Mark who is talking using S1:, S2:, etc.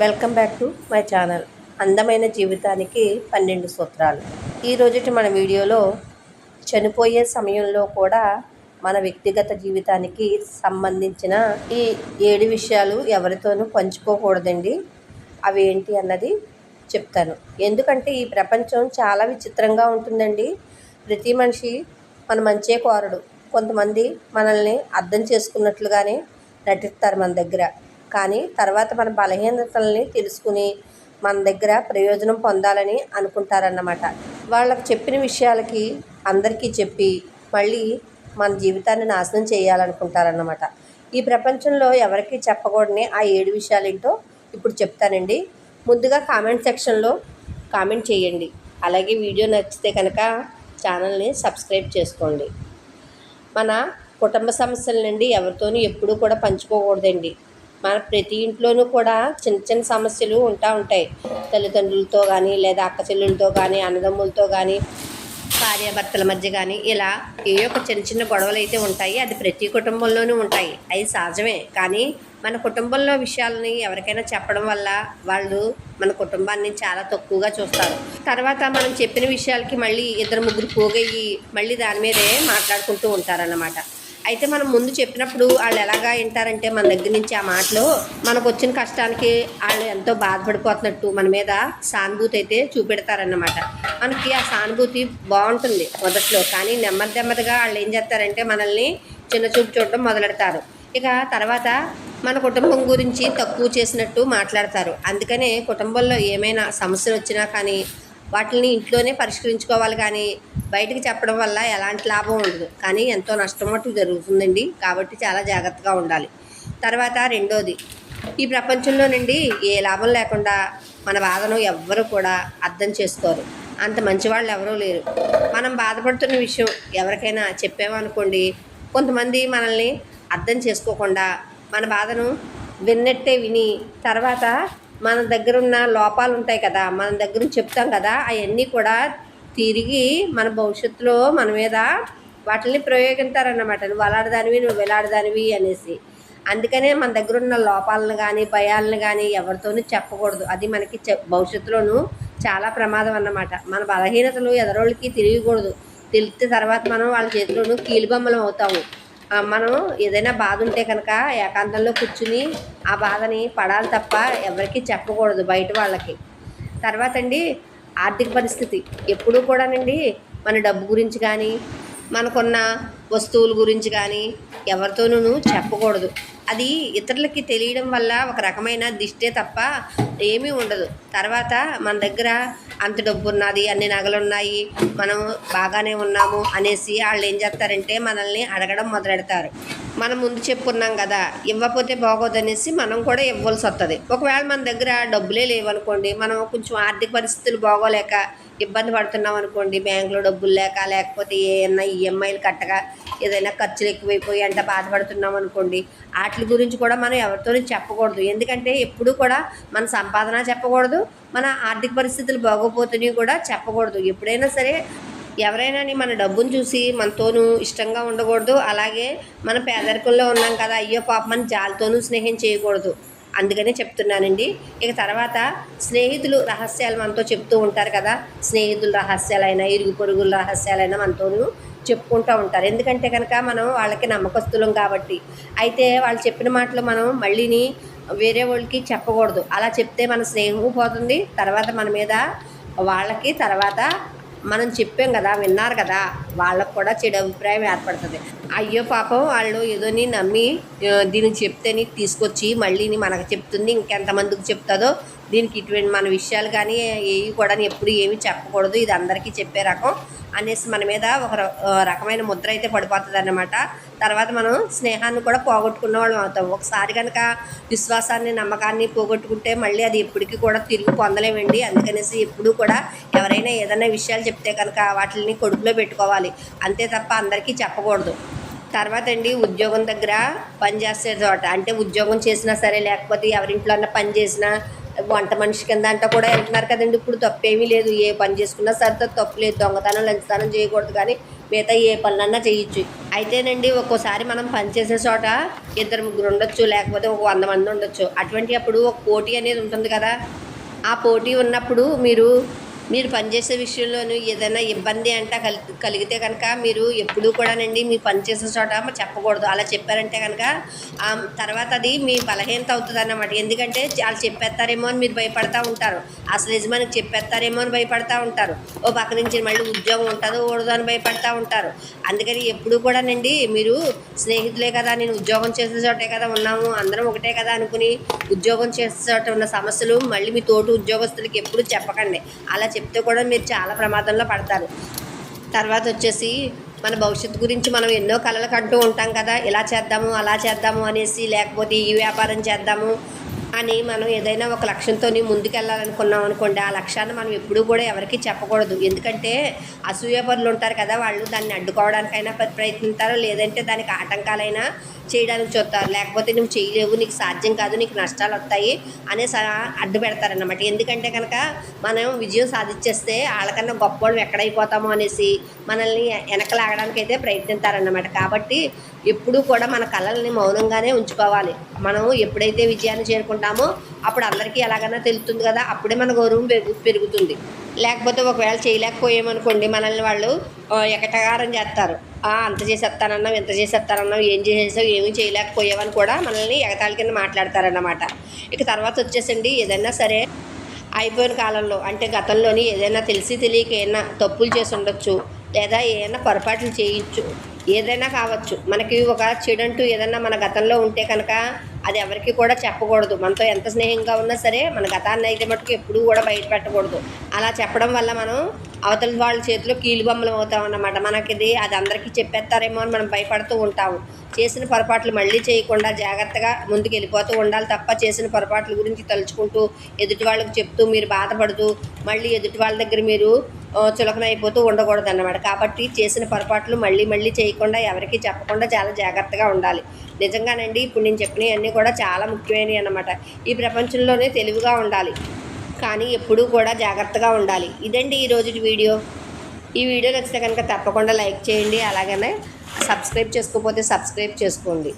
S1: Welcome back to my channel. అందమైన జీవితానికి పన్నెండు సూత్రాలు. ఈ రోజుటి మన వీడియోలో చనిపోయే సమయంలో కూడా మన వ్యక్తిగత జీవితానికి సంబంధించిన ఈ ఏడు విషయాలు ఎవరితోనూ పంచుకోకూడదండి. అవి ఏంటి అన్నది చెప్తాను. ఎందుకంటే ఈ ప్రపంచం చాలా విచిత్రంగా ఉంటుందండి. ప్రతి మనిషి మన మంచే కోరడు. కొంతమంది మనల్ని అర్థం చేసుకున్నట్లుగానే నటిస్తారు మన దగ్గర. కానీ తర్వాత మన బలహీనతల్ని తెలుసుకుని మన దగ్గర ప్రయోజనం పొందాలని అనుకుంటారన్నమాట. వాళ్ళకి చెప్పిన విషయాలకి అందరికీ చెప్పి మళ్ళీ మన జీవితాన్ని నాశనం చేయాలనుకుంటారన్నమాట. ఈ ప్రపంచంలో ఎవరికి చెప్పకూడని ఆ ఏడు విషయాలు ఏంటో ఇప్పుడు చెప్తానండి. ముందుగా కామెంట్ సెక్షన్లో కామెంట్ చేయండి. అలాగే వీడియో నచ్చితే కనుక ఛానల్ని సబ్స్క్రైబ్ చేసుకోండి. మన కుటుంబ సమస్యల నుండి ఎవరితోనూ ఎప్పుడూ కూడా పంచుకోకూడదండి. మన ప్రతి ఇంట్లోనూ కూడా చిన్న చిన్న సమస్యలు ఉంటా ఉంటాయి. తల్లిదండ్రులతో కానీ లేదా అక్క చెల్లెలతో కానీ అన్నదమ్ములతో కానీ భార్యాభర్తల మధ్య కానీ ఇలా ఏ ఒక చిన్న చిన్న గొడవలు అయితే ఉంటాయి. అది ప్రతి కుటుంబంలోనూ ఉంటాయి. అవి సహజమే. కానీ మన కుటుంబంలో విషయాలని ఎవరికైనా చెప్పడం వల్ల వాళ్ళు మన కుటుంబాన్ని చాలా తక్కువగా చూస్తారు. తర్వాత మనం చెప్పిన విషయాలకి మళ్ళీ ఇద్దరు ముగ్గురు పోగయ్యి మళ్ళీ దాని మీదే మాట్లాడుకుంటూ ఉంటారన్నమాట. అయితే మనం ముందు చెప్పినప్పుడు వాళ్ళు ఎలాగా వింటారంటే మన దగ్గర నుంచి ఆ మాటలు మనకు వచ్చిన కష్టానికి వాళ్ళు ఎంతో బాధపడిపోతున్నట్టు మన మీద సానుభూతి అయితే చూపెడతారన్నమాట. మనకి ఆ సానుభూతి బాగుంటుంది మొదట్లో కానీ నెమ్మది నెమ్మదిగా వాళ్ళు ఏం చేస్తారంటే మనల్ని చిన్న చూపు చూడడం మొదలెడతారు. ఇక తర్వాత మన కుటుంబం గురించి తక్కువ చేసినట్టు మాట్లాడతారు. అందుకనే కుటుంబంలో ఏమైనా సమస్యలు వచ్చినా కానీ వాటిని ఇంట్లోనే పరిష్కరించుకోవాలి కానీ బయటకు చెప్పడం వల్ల ఎలాంటి లాభం ఉండదు. కానీ ఎంతో నష్టం మటుకు జరుగుతుందండి. కాబట్టి చాలా జాగ్రత్తగా ఉండాలి. తర్వాత రెండోది ఈ ప్రపంచంలో నుండి ఏ లాభం లేకుండా మన బాధను ఎవ్వరూ కూడా అర్థం చేసుకోరు. అంత మంచివాళ్ళు ఎవరూ లేరు. మనం బాధపడుతున్న విషయం ఎవరికైనా చెప్పామనుకోండి కొంతమంది మనల్ని అర్థం చేసుకోకుండా మన బాధను విన్నట్టే విని తర్వాత మన దగ్గర ఉన్న లోపాలు ఉంటాయి కదా మన దగ్గర చెప్తాం కదా అవన్నీ కూడా తిరిగి మన భవిష్యత్తులో మన మీద వాటిని ప్రయోగిస్తారన్నమాట నువ్వు అలాడదానివి నువ్వు వెలాడదానివి అనేసి. అందుకనే మన దగ్గర ఉన్న లోపాలను కానీ భయాలను కానీ ఎవరితోనూ చెప్పకూడదు. అది మనకి భవిష్యత్తులోనూ చాలా ప్రమాదం అన్నమాట. మన బలహీనతలు ఎదరోళ్ళకి తిరగకూడదు. తెలిస్తే తర్వాత మనం వాళ్ళ చేతిలోనూ కీలుబొమ్మలం అవుతాము. మనం ఏదైనా బాధ ఉంటే కనుక ఏకాంతంలో కూర్చుని ఆ బాధని పడాలి తప్ప ఎవరికి చెప్పకూడదు బయట వాళ్ళకి. తర్వాత అండి ఆర్థిక పరిస్థితి. ఎప్పుడూ కూడానండి మన డబ్బు గురించి కానీ మనకున్న వస్తువుల గురించి కానీ ఎవరితోనూ చెప్పకూడదు. అది ఇతరులకి తెలియడం వల్ల ఒక రకమైన దిష్టే తప్ప ఏమీ ఉండదు. తర్వాత మన దగ్గర అంత డబ్బు ఉన్నది అన్ని నగలు ఉన్నాయి మనం బాగానే ఉన్నాము అనేసి వాళ్ళు ఏం చేస్తారంటే మనల్ని అడగడం మొదలెడతారు. మనం ముందు చెప్పుకున్నాం కదా ఇవ్వకపోతే బాగోదనేసి మనం కూడా ఇవ్వాల్సి వస్తుంది. ఒకవేళ మన దగ్గర డబ్బులే లేవనుకోండి మనం కొంచెం ఆర్థిక పరిస్థితులు బాగోలేక ఇబ్బంది పడుతున్నాం అనుకోండి బ్యాంకులో డబ్బులు లేక లేకపోతే ఏమన్నా ఈఎంఐలు కట్టగా ఏదైనా ఖర్చులు ఎక్కువైపోయి అంటే బాధపడుతున్నాం అనుకోండి వాటి గురించి కూడా మనం ఎవరితోనూ చెప్పకూడదు. ఎందుకంటే ఎప్పుడూ కూడా మన సంపాదన చెప్పకూడదు మన ఆర్థిక పరిస్థితులు బాగోపోతున్నాయి కూడా చెప్పకూడదు. ఎప్పుడైనా సరే ఎవరైనా మన డబ్బును చూసి మనతోనూ ఇష్టంగా ఉండకూడదు. అలాగే మన పేదరికంలో ఉన్నాం కదా అయ్యో పాప మన జాలితోనూ స్నేహం చేయకూడదు. అందుకనే చెప్తున్నానండి. ఇక తర్వాత స్నేహితులు రహస్యాలు మనతో చెప్తూ ఉంటారు కదా. స్నేహితుల రహస్యాలైనా ఇరుగు పొరుగుల రహస్యాలైనా మనతోనూ చెప్పుకుంటూ ఉంటారు. ఎందుకంటే కనుక మనం వాళ్ళకి నమ్మకస్తులం కాబట్టి. అయితే వాళ్ళు చెప్పిన మాటలు మనం మళ్ళీని వేరే వాళ్ళకి చెప్పకూడదు. అలా చెప్తే మన స్నేహం పోతుంది. తర్వాత మన మీద వాళ్ళకి తర్వాత మనం చెప్పాం కదా విన్నారు కదా వాళ్ళకు కూడా చెడు అభిప్రాయం ఏర్పడుతుంది. అయ్యో పాపం వాళ్ళు ఏదోని నమ్మి ఆ, దీనికి చెప్తేని తీసుకొచ్చి మళ్ళీ మనకు చెప్తుంది ఇంకెంతమందికి చెప్తుందో దీనికి ఇటువంటి మన విషయాలు కానీ ఏవి కూడా ఎప్పుడు ఏమి చెప్పకూడదు. ఇది అందరికీ చెప్పే రకం. అనేసి మన మీద ఒక రకమైన ముద్ర అయితే పడిపోతుంది అన్నమాట తర్వాత మనం స్నేహాన్ని కూడా పోగొట్టుకున్న వాళ్ళం అవుతాం. ఒకసారి కనుక విశ్వాసాన్ని నమ్మకాన్ని పోగొట్టుకుంటే మళ్ళీ అది ఎప్పటికీ కూడా తిరిగి పొందలేమండి. అందుకనేసి ఎప్పుడూ కూడా ఎవరైనా ఏదైనా విషయాలు చెప్తే కనుక వాటిని కొడుకులో పెట్టుకోవాలి. అంతే తప్ప అందరికీ చెప్పకూడదు. తర్వాత అండి ఉద్యోగం దగ్గర పనిచేసే చోట అంటే ఉద్యోగం చేసినా సరే లేకపోతే ఎవరింట్లో అన్నా పని చేసినా వంట మనిషి కింద అంతా కూడా వెళ్తున్నారు కదండి. ఇప్పుడు తప్పేమీ లేదు. ఏ పని చేసుకున్నా సరే తప్పు లేదు. దొంగతనం లంచతనం చేయకూడదు కానీ మిగతా ఏ పనులన్నా చేయొచ్చు. అయితేనండి ఒక్కోసారి మనం పనిచేసే చోట ఇద్దరు ముగ్గురు ఉండొచ్చు లేకపోతే ఒక వంద మంది ఉండొచ్చు. అటువంటి అప్పుడు ఒక పోటీ అనేది ఉంటుంది కదా. ఆ పోటీ ఉన్నప్పుడు మీరు మీరు పనిచేసే విషయంలోనూ ఏదైనా ఇబ్బంది అంట కలి కలిగితే కనుక మీరు ఎప్పుడూ కూడానండి మీ పనిచేసే చోట చెప్పకూడదు. అలా చెప్పారంటే కనుక తర్వాత అది మీ బలహీనత అవుతుంది అన్నమాట ఎందుకంటే వాళ్ళు చెప్పేస్తారేమో అని మీరు భయపడతా ఉంటారు. అసలు యజమానికి చెప్పేస్తారేమో అని భయపడతా ఉంటారు. ఓ పక్క నుంచి మళ్ళీ ఉద్యోగం ఉంటుందో ఊడదో అని భయపడతా ఉంటారు. అందుకని ఎప్పుడు కూడానండి మీరు స్నేహితులే కదా నేను ఉద్యోగం చేసే చోటే కదా ఉన్నాము అందరం ఒకటే కదా అనుకుని ఉద్యోగం చేసే చోట ఉన్న సమస్యలు మళ్ళీ మీ తోటి ఉద్యోగస్తులకి ఎప్పుడు చెప్పకండి. అలా చెప్తే కూడా మీరు చాలా ప్రమాదంలో పడతారు. తర్వాత వచ్చేసి మన భవిష్యత్తు గురించి మనం ఎన్నో కళలు కంటూ ఉంటాం కదా ఇలా చేద్దాము అలా చేద్దాము అనేసి లేకపోతే ఈ వ్యాపారం చేద్దాము అని మనం ఏదైనా ఒక లక్ష్యంతో ముందుకెళ్ళాలనుకున్నాం అనుకోండి ఆ లక్ష్యాన్ని మనం ఎప్పుడూ కూడా ఎవరికి చెప్పకూడదు. ఎందుకంటే అసూయపరులు ఉంటారు కదా వాళ్ళు దాన్ని అడ్డుకోవడానికైనా ప్రయత్నిస్తారు లేదంటే దానికి ఆటంకాలైనా చేయడానికి చూస్తారు. లేకపోతే నువ్వు చేయలేవు నీకు సాధ్యం కాదు నీకు నష్టాలు వస్తాయి అనేసి అడ్డు పెడతారన్నమాట. ఎందుకంటే కనుక మనం విజయం సాధించేస్తే వాళ్ళకన్నా గొప్పవాళ్ళు ఎక్కడైపోతామో అనేసి మనల్ని వెనకలాగడానికి అయితే ప్రయత్నిస్తారన్నమాట కాబట్టి ఎప్పుడూ కూడా మన కళల్ని మౌనంగానే ఉంచుకోవాలి. మనం ఎప్పుడైతే విజయాన్ని చేరుకుంటామో అప్పుడు అందరికీ ఎలాగైనా తెలుస్తుంది కదా అప్పుడే మన గౌరవం పెరుగు పెరుగుతుంది. లేకపోతే ఒకవేళ చేయలేకపోయామనుకోండి మనల్ని వాళ్ళు ఎకటగారం చేస్తారు. అంత చేసేస్తానన్నావు ఇంత చేసేస్తానన్నావు ఏం చేసేసావు ఏమీ చేయలేకపోయావని కూడా మనల్ని ఎగతాళి కింద మాట్లాడతారన్నమాట. ఇక తర్వాత వచ్చేసండి ఏదైనా సరే అయిపోయిన కాలంలో అంటే గతంలోని ఏదైనా తెలిసి తెలియక ఏమైనా తప్పులు చేసి ఉండొచ్చు లేదా ఏమైనా పొరపాట్లు చేయొచ్చు ఏదైనా కావచ్చు. మనకి ఒక చెడంటూ ఏదైనా మన గతంలో ఉంటే కనుక అది ఎవరికి కూడా చెప్పకూడదు. మనతో ఎంత స్నేహంగా ఉన్నా సరే మన గతాన్ని అయితే మటుకు ఎప్పుడూ కూడా బయట పెట్టకూడదు అలా చెప్పడం వల్ల మనం అవతల వాళ్ళ చేతిలో కీలుబొమ్మలు అవుతాం అన్నమాట. మనకిది అది అందరికీ చెప్పేస్తారేమో అని మనం భయపడుతూ ఉంటాము. చేసిన పొరపాట్లు మళ్ళీ చేయకుండా జాగ్రత్తగా ముందుకు వెళ్ళిపోతూ ఉండాలి తప్ప చేసిన పొరపాట్ల గురించి తలుచుకుంటూ ఎదుటి వాళ్ళకి చెప్తూ మీరు బాధపడుతూ మళ్ళీ ఎదుటి వాళ్ళ దగ్గర మీరు చులకన అయిపోతూ ఉండకూడదు అన్నమాట కాబట్టి చేసిన పొరపాట్లు మళ్ళీ మళ్ళీ చేయకుండా ఎవరికి చెప్పకుండా చాలా జాగ్రత్తగా ఉండాలి. నిజంగానండి ఇప్పుడు నేను చెప్పినవన్నీ కూడా చాలా ముఖ్యమైనవి అన్నమాట. ఈ ప్రపంచంలోనే తెలివిగా ఉండాలి. కానీ ఎప్పుడూ కూడా జాగ్రత్తగా ఉండాలి. ఇదండి ఈ వీడియో. ఈ వీడియో నచ్చితే కనుక తప్పకుండా లైక్ చేయండి. అలాగనే సబ్స్క్రైబ్ చేసుకోకపోతే సబ్స్క్రైబ్ చేసుకోండి.